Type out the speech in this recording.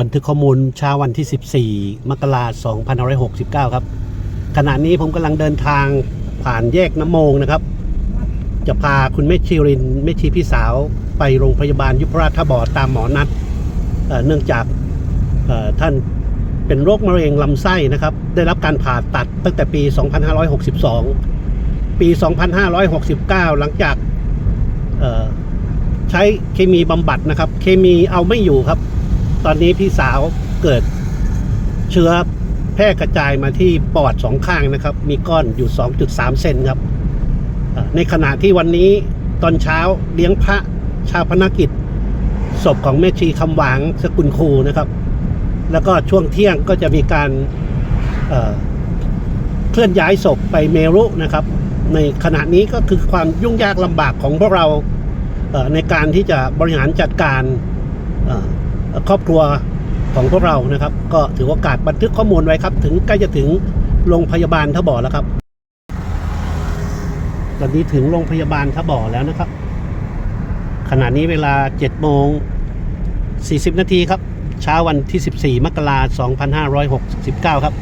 บันทึกข้อมูลเช้าวันที่ 14 มกราคม2569 ครับ ขณะนี้ผมกำลังเดินทางผ่านแยกน้ำโมงนะครับ จะพาคุณแม่ชีรินแม่ชีพี่สาวไปโรงพยาบาลยุพราชทบ่อตามหมอนัดเเนื่องจากท่านเป็นโรคมะเร็งลำไส้นะครับ ได้รับการผ่าตัดตั้งแต่ปี 2562 ปี 2569 หลังจากใช้เคมีบำบัดนะครับ เคมีเอาไม่อยู่ครับ ตอนนี้พี่สาวเกิดเชื้อแพร่กระจายมาที่ปอดสองข้างนะครับ มีก้อนอยู่ 2.3 เซนครับ ในขณะที่วันนี้ตอนเช้าเลี้ยงพระชาพนกิจ ศพของแม่ชีคำหวางสกุลครูนะครับ แล้วก็ช่วงเที่ยงก็จะมีการเเคลื่อนย้ายศพไปเมรุนะครับ ในขณะนี้ก็คือความยุ่งยากลำบากของพวกเราเในการที่จะบริหารจัดการ ครอบครัวของพวกเรานะครับ ก็ถือโอกาสบันทึกข้อมูลไว้ครับ ถึงใกล้จะถึงโรงพยาบาลทบ่อแล้วครับ ตอนนี้ถึงโรงพยาบาลทบ่อแล้วนะครับ ขณะนี้เวลา7โมง40 นาทีครับ เช้าวันที่ 14 มกราคม 2569 ครับ